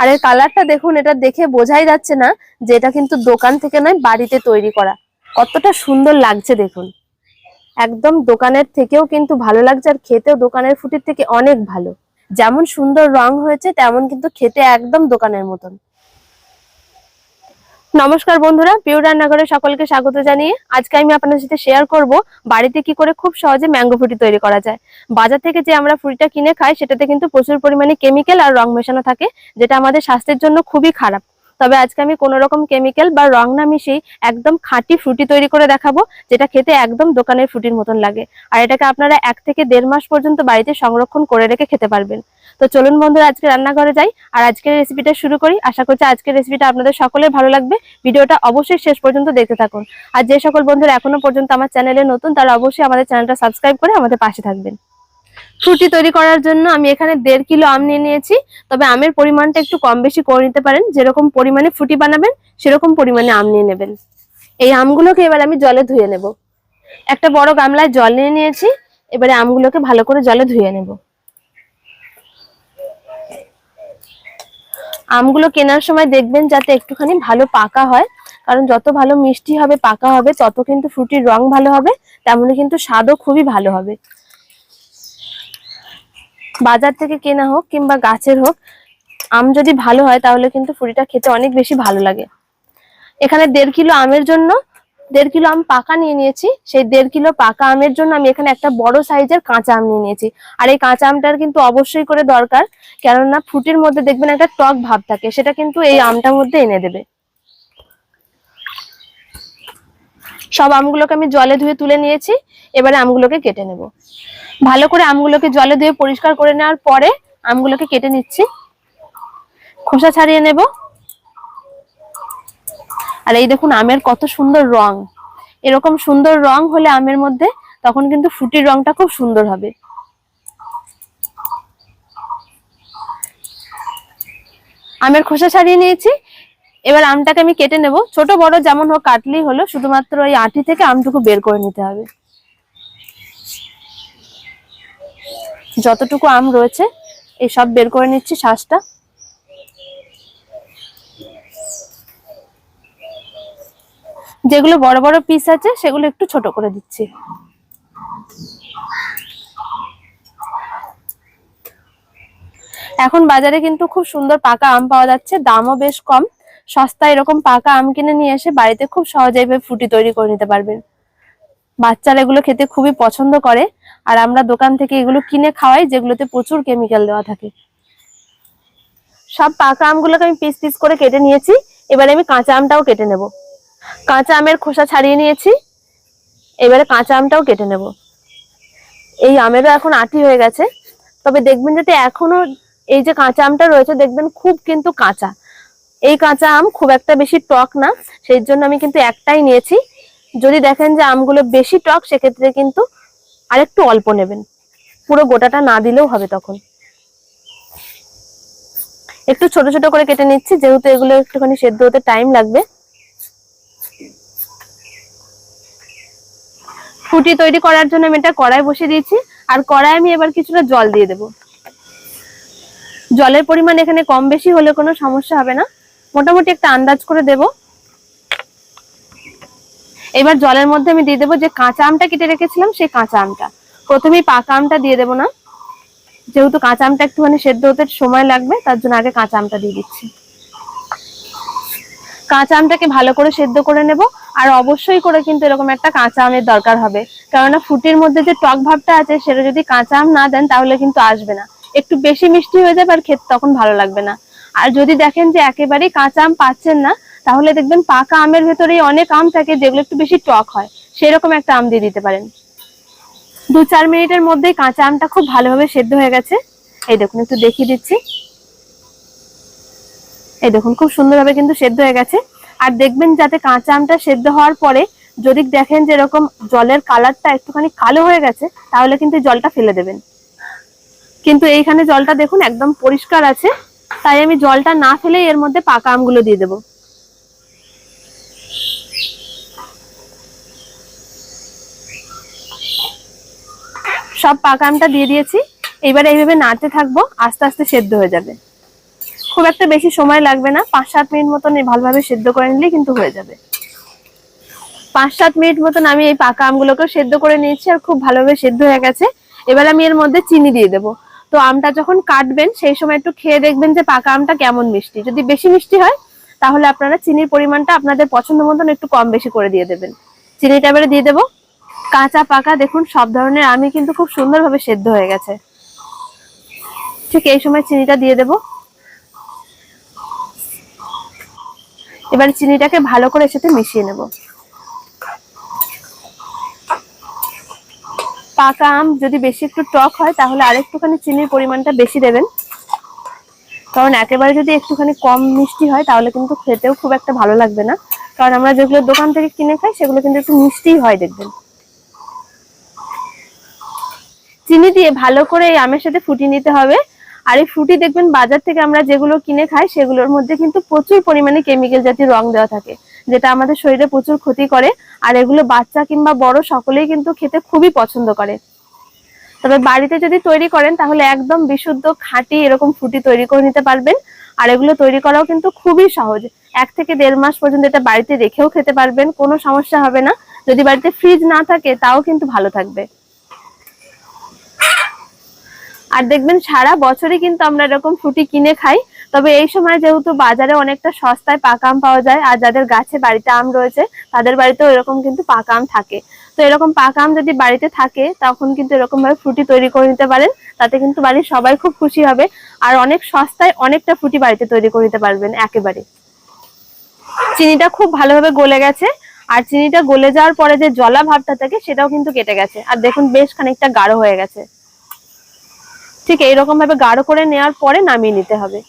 আর এর কালারটা দেখুন, এটা দেখে বোঝাই যাচ্ছে না যে এটা কিন্তু দোকান থেকে নয়, বাড়িতে তৈরি করা। কতটা সুন্দর লাগছে দেখুন। একদম দোকানের থেকেও কিন্তু ভালো লাগছে আর খেতেও দোকানের ফুটির থেকে অনেক ভালো। যেমন সুন্দর রং হয়েছে, তেমন কিন্তু খেতে একদম দোকানের মতন। নমস্কার বন্ধুরা পিওর রান্নাঘরে সকলকে স্বাগত জানিয়ে আজকে আমি আপনাদের সাথে শেয়ার করব বাড়িতে কি করে খুব সহজে ম্যাঙ্গো ফুটি তৈরি করা যায়। বাজার থেকে যে আমরা ফুটিটা কিনে খাই, সেটাতে কিন্তু প্রচুর পরিমাণে কেমিক্যাল আর রং মেশানো থাকে, যেটা আমাদের স্বাস্থ্যের জন্য খুবই খারাপ। তবে আজকে আমি কোনো রকম কেমিক্যাল বা রং না মিশিয়ে একদম খাঁটি ফ্রুটি তৈরি করে দেখাবো, যেটা খেতে একদম দোকানের ফ্রুটির মতন লাগে। আর এটাকে আপনারা এক থেকে দেড় মাস পর্যন্ত বাড়িতে সংরক্ষণ করে রেখে খেতে পারবেন। তো চলুন বন্ধুরা, আজকে রান্নাঘরে যাই আর আজকের রেসিপিটা শুরু করি। আশা করছি আজকের রেসিপিটা আপনাদের সকলের ভালো লাগবে। ভিডিওটা অবশ্যই শেষ পর্যন্ত দেখতে থাকুন। আর যে সকল বন্ধুরা এখনও পর্যন্ত আমার চ্যানেলে নতুন, তারা অবশ্যই আমাদের চ্যানেলটা সাবস্ক্রাইব করে আমাদের পাশে থাকবেন। ফ্রুটি তৈরি করার জন্য আমি এখানে দেড় কিলো আম নিয়ে নিয়েছি। তবে আমের পরিমাণটা একটু কম বেশি করে নিতে পারেন। যেরকম পরিমাণে ফ্রুটি বানাবেন, সেরকম পরিমাণে আম নিয়ে নেবেন। এই আমগুলোকে এবার আমি জলে ধুয়ে নেব। একটা বড় গামলায় জল নিয়ে নিয়েছি। এবারে আমগুলোকে ভালো করে জলে ধুয়ে নেব। আমগুলো কেনার সময় দেখবেন যাতে একটুখানি ভালো পাকা হয়। কারণ যত ভালো মিষ্টি হবে, পাকা হবে, তত কিন্তু ফ্রুটির রং ভালো হবে, তেমনি কিন্তু স্বাদও খুবই ভালো হবে। বাজার থেকে কেনা হোক কিংবা গাছের হোক, আম যদি ভালো হয় তাহলে কিন্তু ফুটিটা খেতে অনেক বেশি ভালো লাগে। এখানে দেড় কিলো আমের জন্য, দেড় কিলো আম পাকা নিয়ে নিয়েছি। সেই দেড় কিলো পাকা আমের জন্য আমি এখানে একটা বড় সাইজের কাঁচা আম নিয়ে নিয়েছি। আর এই কাঁচা আমটার কিন্তু অবশ্যই করে দরকার, কেননা ফুটির মধ্যে দেখবেন একটা টক ভাব থাকে, সেটা কিন্তু এই আমটার মধ্যে এনে দেবে। সব আমগুলোকে আমি জলে ধুয়ে তুলে নিয়েছি, এবারে আমগুলোকে কেটে নেব। ভালো করে আমগুলোকে জলে ধুয়ে পরিষ্কার করে নেওয়ার পরে আমগুলোকে কেটে নিচ্ছি। খোসা ছাড়িয়ে নেব। আর এই দেখুন, আমের কত সুন্দর রং। এরকম সুন্দর রং হলে আমের মধ্যে তখন কিন্তু ফুটির রংটা খুব সুন্দর হবে। আমের খোসা ছাড়িয়ে নিয়েছি এবার আমটাকে আমি কেটে নেব। ছোট, বড় যেমন হোক কাটলেই হলো, শুধুমাত্র ওই আটি থেকে আমটুকু বের করে নিতে হবে। যতটুকু আম রয়েছে, এই সব বের করে নিচ্ছি শ্বাসটা যেগুলো বড় বড় পিস আছে, সেগুলো একটু ছোট করে দিচ্ছি। এখন বাজারে কিন্তু খুব সুন্দর পাকা আম পাওয়া যাচ্ছে, দামও বেশ কম। সস্তায় এরকম পাকা আম কিনে নিয়ে এসে বাড়িতে খুব সহজেই এভাবে ফুটি তৈরি করে নিতে পারবেন। বাচ্চারা এগুলো খেতে খুবই পছন্দ করে, আর আমরা দোকান থেকে এগুলো কিনে খাওয়াই, যেগুলোতে প্রচুর কেমিক্যাল দেওয়া থাকে। সব পাকা আমগুলোকে আমি পিস পিস করে কেটে নিয়েছি, এবারে আমি কাঁচা আমটাও কেটে নেব। কাঁচা আমের খোসা ছাড়িয়ে নিয়েছি, এবারে কাঁচা আমটাও কেটে নেব। এই আমেরও এখন আটি হয়ে গেছে, তবে দেখবেন যাতে এখনও এই যে কাঁচা আমটা রয়েছে, দেখবেন খুব কিন্তু কাঁচা। এই কাঁচা আম খুব একটা বেশি টক না, সেই জন্য আমি কিন্তু একটাই নিয়েছি। যদি দেখেন যে আমগুলো বেশি টক, সেক্ষেত্রে কিন্তু আরেকটু অল্প নেবেন। পুরো গোটাটা না দিলেও হবে তখন। একটু ছোট ছোট করে কেটে নিচ্ছি, যেহেতু এগুলো একটুখানি সেদ্ধ হতে টাইম লাগবে। ফুটি তৈরি করার জন্য আমি এটা কড়াই বসিয়ে দিয়েছি, আর কড়াই আমি এবার কিছুটা জল দিয়ে দেব। জলের পরিমাণ এখানে কম বেশি হলে কোনো সমস্যা হবে না। মোটামুটি একটা আন্দাজ করে দেব। এবার জলের মধ্যে আমি দিয়ে দেবো যে কাঁচা আমটা কেটে রেখেছিলাম, সেই কাঁচা আমটা। প্রথমেই পাকা আমটা দিয়ে দেবো না। যেহেতু কাঁচা আমটা একটুখানি সেদ্ধ হতে সময় লাগবে, তার জন্য আগে কাঁচা আমটা দিয়ে দিচ্ছি। কাঁচা আমটাকে ভালো করে সেদ্ধ করে নেব, আর অবশ্যই করে কিন্তু এরকম একটা কাঁচা আমের দরকার হবে। কেননা ফুটির মধ্যে যে টক ভাবটা আছে, সেটা যদি কাঁচা আম না দেন, তাহলে কিন্তু আসবে না। একটু বেশি মিষ্টি হয়ে যাবে আর খেতে তখন ভালো লাগবে না। আর যদি দেখেন যে একেবারেই কাঁচা আম পাচ্ছেন না, তাহলে দেখবেন পাকা আমের ভেতরেই অনেক আম থাকে যেগুলো একটু বেশি টক হয়। সেরকম একটা আম দিয়ে দিতে পারেন। দু চার মিনিটের মধ্যেই কাঁচা আমটা খুব ভালোভাবে সেদ্ধ হয়ে গেছে। এই দেখুন, একটু দেখিয়ে দিচ্ছি। এই দেখুন, খুব সুন্দরভাবে কিন্তু সেদ্ধ হয়ে গেছে। আর দেখবেন যাতে কাঁচা আমটা সেদ্ধ হওয়ার পরে যদি দেখেন যে এরকম জলের কালারটা একটুখানি কালো হয়ে গেছে, তাহলে কিন্তু জলটা ফেলে দেবেন। কিন্তু এইখানে জলটা দেখুন একদম পরিষ্কার আছে। তাই আমি জলটা না ফেলেই এর মধ্যে পাকা আমগুলো দিয়ে দেবো। সব পাকা আমটা দিয়ে দিয়েছি। এবারে এইভাবে নাড়তে থাকব, আস্তে আস্তে সেদ্ধ হয়ে যাবে। খুব একটা বেশি সময় লাগবে না পাঁচ সাত মিনিট মতন ভালোভাবে সেদ্ধ করে নিলে কিন্তু হয়ে যাবে। পাঁচ সাত মিনিট মতন আমি এই পাকা আমগুলোকে সেদ্ধ করে নিয়েছি আর খুব ভালোভাবে সেদ্ধ হয়ে গেছে। এবার আমি এর মধ্যে চিনি দিয়ে দেবো। তো আমটা যখন কাটবেন, সেই সময় একটু খেয়ে দেখবেন যে পাকা আমটা কেমন মিষ্টি। যদি বেশি মিষ্টি হয়, তাহলে আপনারা চিনির পরিমাণটা আপনাদের পছন্দ মতন একটু কম বেশি করে দিয়ে দেবেন। চিনিটা এবারে দিয়ে দেবো। কাঁচা পাকা, দেখুন, সব ধরনের আমি কিন্তু খুব সুন্দরভাবে সেদ্ধ হয়ে গেছে। ঠিক এই সময় চিনিটা দিয়ে দেব। এবার চিনিটাকে ভালো করে সাথে মিশিয়ে নেব। পাকা আম যদি বেশি একটু টক হয়, তাহলে আরেকটুখানি চিনির পরিমাণটা বেশি দেবেন। কারণ একেবারে যদি একটুখানি কম মিষ্টি হয়, তাহলে কিন্তু খেতেও খুব একটা ভালো লাগবে না। কারণ আমরা যেগুলো দোকান থেকে কিনে খাই, সেগুলো কিন্তু একটু মিষ্টিই হয় দেখবেন। চিনি দিয়ে ভালো করে এই আমের সাথে ফুটিয়ে নিতে হবে। আর এই ফ্রুটি দেখবেন বাজার থেকে আমরা যেগুলো কিনে খাই, সেগুলোর মধ্যে কিন্তু প্রচুর পরিমাণে কেমিক্যাল জাতীয় রং দেওয়া থাকে। যেটা আমাদের শরীরে প্রচুর ক্ষতি করে, আর এগুলো বাচ্চা কিংবা বড় সকলেই কিন্তু খেতে খুবই পছন্দ করে। তবে বাড়িতে যদি তৈরি করেন, তাহলে একদম বিশুদ্ধ খাঁটি এরকম ফ্রুটি তৈরি করে নিতে পারবেন। আর এগুলো তৈরি করাও কিন্তু খুবই সহজ। এক থেকে দেড় মাস পর্যন্ত এটা বাড়িতে রেখেও খেতে পারবেন, কোনো সমস্যা হবে না। যদি বাড়িতে ফ্রিজ না থাকে, তাও কিন্তু ভালো থাকবে। আর দেখবেন সারা বছরই কিন্তু আমরা এরকম ফুটি কিনে খাই। তবে এই সময় যেহেতু বাজারে অনেকটা সস্তায় পাকা আম পাওয়া যায়, আর যাদের গাছে বাড়িতে আম রয়েছে, তাদের বাড়িতেও এরকম কিন্তু পাকা আম থাকে। তো এরকম পাকা আম যদি বাড়িতে থাকে, তখন কিন্তু এরকম ভাবে ফ্রুটি তৈরি করে নিতে পারেন। তাতে কিন্তু বাড়ির সবাই খুব খুশি হবে, আর অনেক সস্তায় অনেকটা ফুটি বাড়িতে তৈরি করে নিতে পারবেন একেবারে। চিনিটা খুব ভালোভাবে গলে গেছে, আর চিনিটা গলে যাওয়ার পরে যে জলা ভাবটা থাকে, সেটাও কিন্তু কেটে গেছে। আর দেখুন, বেশ খানিকটা গাঢ় হয়ে গেছে। ঠিক এইরকম ভাবে গাঢ় করে নেওয়ার পরে নামিয়ে নিতে হবে।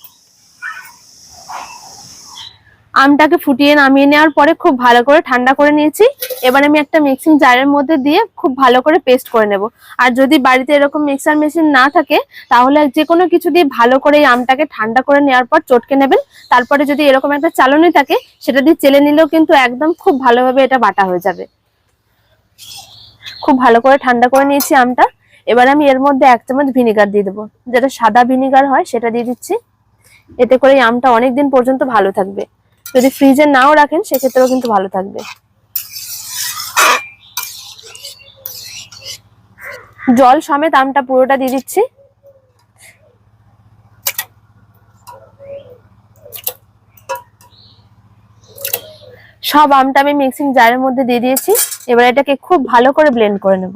আমটাকে ফুটিয়ে নামিয়ে নেওয়ার পরে খুব ভালো করে ঠান্ডা করে নিয়েছি। এবার আমি একটা মিক্সিং জারের মধ্যে দিয়ে খুব ভালো করে পেস্ট করে নেব। আর যদি বাড়িতে এরকম মিক্সার মেশিন না থাকে, তাহলে যে কোনো কিছু দিয়ে ভালো করে এই আমটাকে ঠান্ডা করে নেওয়ার পর চটকে নেবেন। তারপরে যদি এরকম একটা চালনি থাকে, সেটা দিয়ে চেলে নিলেও কিন্তু একদম খুব ভালোভাবে এটা বাটা হয়ে যাবে। খুব ভালো করে ঠান্ডা করে নিয়েছি আমটা। এবার আমি এর মধ্যে এক চামচ ভিনিগার দিয়ে দেবো। যেটা সাদা ভিনিগার হয়, সেটা দিয়ে দিচ্ছি। এতে করে আমটা অনেকদিন পর্যন্ত ভালো থাকবে। যদি ফ্রিজে নাও রাখেন, সেক্ষেত্রেও কিন্তু ভালো থাকবে। জল সমেত আমটা পুরোটা দিয়ে দিচ্ছি। সব আমটা আমি মিক্সিং জারের মধ্যে দিয়ে দিয়েছি। এবার এটাকে খুব ভালো করে ব্লেন্ড করে নেব।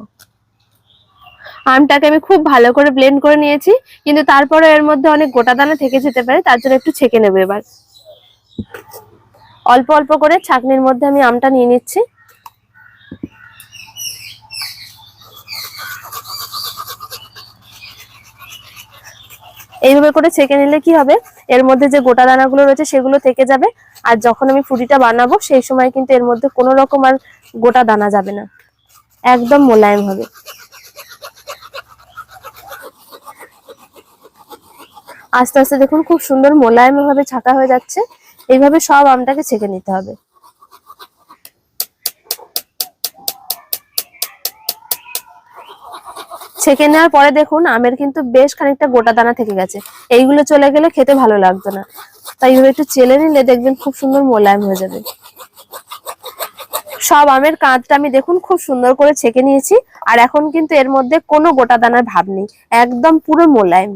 আমটাকে আমি খুব ভালো করে ব্লেন্ড করে নিয়েছি। কিন্তু তারপরে এর মধ্যে অনেক গোটা দানা থেকে যেতে পারে, তার জন্য একটু ছেঁকে নেব এবার। অল্প অল্প করে ছাকনির মধ্যে আমি আমটা নিয়ে নিচ্ছি। এইভাবে করে ছেঁকে নিলে কি হবে? এর মধ্যে যে গোটা দানাগুলো রয়েছে সেগুলো থেকে যাবে। আর যখন আমি ফুটিটা বানাবো, সেই সময় কিন্তু এর মধ্যে কোনো রকম আর গোটা দানা যাবে না। একদম মোলায়েম হবে। আস্তে আস্তে দেখুন, খুব সুন্দর মোলায়েম ভাবে ছাকা হয়ে যাচ্ছে। এইভাবে সব আমটাকে ছেঁকে নিতে হবে। ছেঁকে নেওয়ার পরে দেখুন, আমের কিন্তু বেশ খানিকটা গোটা দানা থেকে গেছে। এইগুলো চলে গেলে খেতে ভালো লাগতো না। তাই এইভাবে একটু চেলে নিলে দেখবেন খুব সুন্দর মোলায়েম হয়ে যাবে। সব আমের কাঁধটা আমি দেখুন খুব সুন্দর করে ছেঁকে নিয়েছি, আর এখন কিন্তু এর মধ্যে কোনো গোটা দানার ভাব নেই। একদম পুরো মোলায়েম।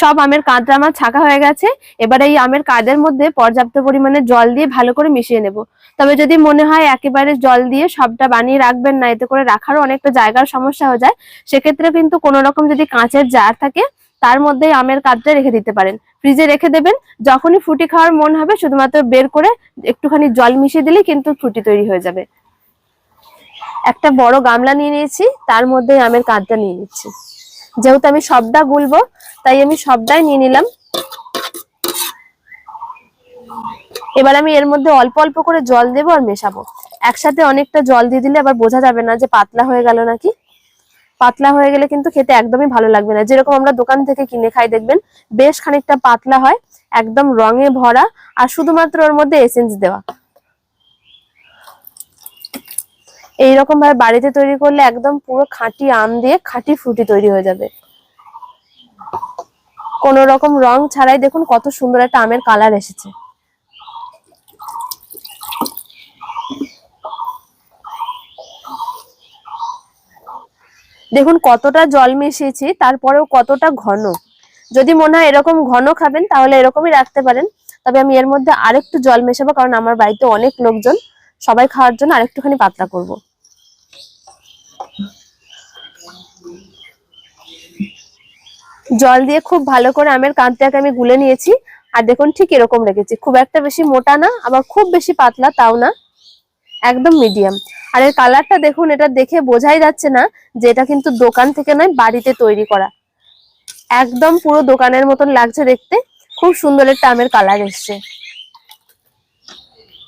সব আমের কাঁদটা আমার ছাঁকা হয়ে গেছে। এবার এই আমের কাঁদের মধ্যে পর্যাপ্ত পরিমাণে জল দিয়ে ভালো করে মিশিয়ে নেব। তবে যদি মনে হয় একেবারে জল দিয়ে সবটা বানিয়ে রাখবেন না, এতে করে রাখারও অনেকটা জায়গার সমস্যা হয়ে যায়। সেক্ষেত্রে কিন্তু কোনো রকম যদি কাঁচের জার থাকে, তার মধ্যে আমের কাঁদটা রেখে দিতে পারেন। ফ্রিজে রেখে দেবেন, যখনই ফুটি খাওয়ার মন হবে শুধুমাত্র বের করে একটুখানি জল মিশিয়ে দিলেই কিন্তু ফুটি তৈরি হয়ে যাবে। একটা বড় গামলা নিয়ে নিয়েছি, তার মধ্যে আমের কাঁদটা নিয়ে নিচ্ছি। যেহেতু আমি সবটা গুলবো তাই আমি সবটাই নিয়ে নিলাম। এবার আমি এর মধ্যে অল্প অল্প করে জল দেবো আর মেশাবো। একসাথে অনেকটা জল দিয়ে দিলে আবার বোঝা যাবে না যে পাতলা হয়ে গেল নাকি। পাতলা হয়ে গেলে কিন্তু খেতে একদমই ভালো লাগবে না। যেরকম আমরা দোকান থেকে কিনে খাই, দেখবেন বেশ খানিকটা পাতলা হয়, একদম রঙে ভরা আর শুধুমাত্র ওর মধ্যে এসেন্স দেওয়া। এইরকম ভাবে বাড়িতে তৈরি করলে একদম পুরো খাঁটি আম দিয়ে খাঁটি ফ্রুটি তৈরি হয়ে যাবে। কোনো রকম রং ছাড়াই দেখুন কত সুন্দর একটা আমের কালার এসেছে। দেখুন কতটা জল মিশিয়েছি, তারপরেও কতটা ঘন। যদি মনে হয় এরকম ঘন খাবেন, তাহলে এরকমই রাখতে পারেন। তবে আমি এর মধ্যে আরেকটু জল মেশাবো, কারণ আমার বাড়িতে অনেক লোকজন, সবাই খাওয়ার জন্য আরেকটুখানি পাতলা করব। জল দিয়ে খুব ভালো করে আমের কাঁদটাকে আমি গুলে নিয়েছি। আর দেখুন ঠিক এরকম রেখেছি। খুব একটা বেশি মোটা না, আবার খুব বেশি পাতলা তাও না। একদম মিডিয়াম আর এর কালারটা দেখুন, এটা দেখে বোঝাই যাচ্ছে না যে এটা কিন্তু দোকান থেকে নয়, বাড়িতে তৈরি করা। একদম পুরো দোকানের মতন লাগছে দেখতে। খুব সুন্দর একটা আমের কালার এসছে।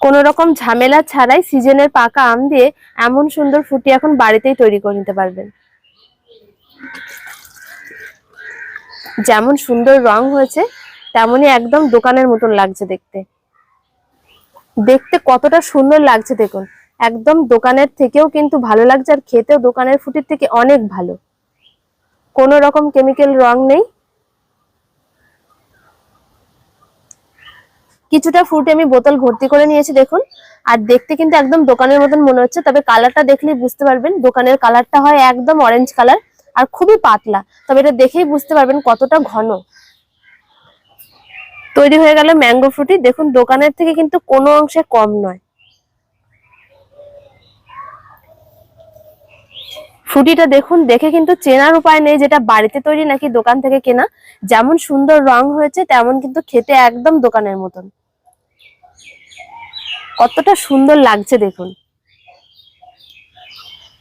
কোন রকম ঝামেলা ছাড়াই সিজনের পাকা আম দিয়ে এমন সুন্দর ফুটি এখন বাড়িতেই তৈরি করে নিতে পারবেন। যেমন সুন্দর রং হয়েছে, তেমনই একদম দোকানের মতন লাগছে দেখতে। দেখতে কতটা সুন্দর লাগছে দেখুন। একদম দোকানের থেকেও কিন্তু ভালো লাগছে আর খেতেও দোকানের ফুটির থেকে অনেক ভালো। কোনো রকম কেমিক্যাল রং নেই। কিছুটা ফ্রুট আমি বোতল ভর্তি করে নিয়েছি দেখুন। আর দেখতে কিন্তু একদম দোকানের মতন মনে হচ্ছে, তবে কালারটা দেখলেই বুঝতে পারবেন, দোকানের কালারটা হয় একদম অরেঞ্জ কালার আর খুবই পাতলা। তবে এটা দেখেই বুঝতে পারবেন কতটা ঘন। তৈরি হয়ে গেল ম্যাঙ্গো ফ্রুটি। দেখুন, দোকানের থেকে কিন্তু কোনো অংশে কম নয়। ফ্রুটিটা দেখুন, দেখে কিন্তু চেনার উপায় নেই যেটা বাড়িতে তৈরি নাকি দোকান থেকে কেনা। যেমন সুন্দর রং হয়েছে, তেমন কিন্তু খেতে একদম দোকানের মতন। কতটা সুন্দর লাগছে দেখুন।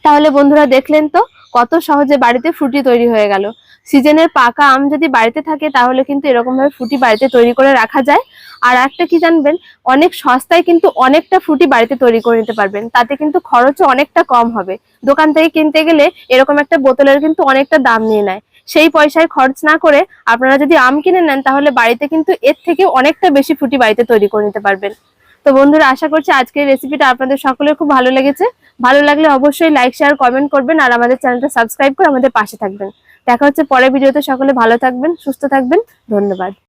তাহলে বন্ধুরা দেখলেন তো কত সহজে বাড়িতে ফ্রুটি তৈরি হয়ে গেল। সিজনের পাকা আম যদি বাড়িতে থাকে, তাহলে কিন্তু এরকম ভাবে ফ্রুটি বাড়িতে তৈরি করে রাখা যায়। আর একটা কি জানবেন, অনেক সস্তায় কিন্তু অনেকটা ফ্রুটি বাড়িতে তৈরি করে নিতে পারবেন। তাতে কিন্তু খরচও অনেকটা কম হবে। দোকান থেকে কিনতে গেলে এরকম একটা বোতলের কিন্তু অনেকটা দাম নিয়ে নেয়। সেই পয়সায় খরচ না করে আপনারা যদি আম কিনে নেন, তাহলে বাড়িতে কিন্তু এর থেকে অনেকটা বেশি ফুটি বাড়িতে তৈরি করে নিতে পারবেন। তো বন্ধুরা, আশা করছি আজকের রেসিপিটা আপনাদের সকলের খুব ভালো লেগেছে। ভালো লাগলে অবশ্যই লাইক শেয়ার কমেন্ট করবেন আর আমাদের চ্যানেলটা সাবস্ক্রাইব করে আমাদের পাশে থাকবেন। দেখা হচ্ছে পরের ভিডিওতে সকলে ভালো থাকবেন, সুস্থ থাকবেন। ধন্যবাদ।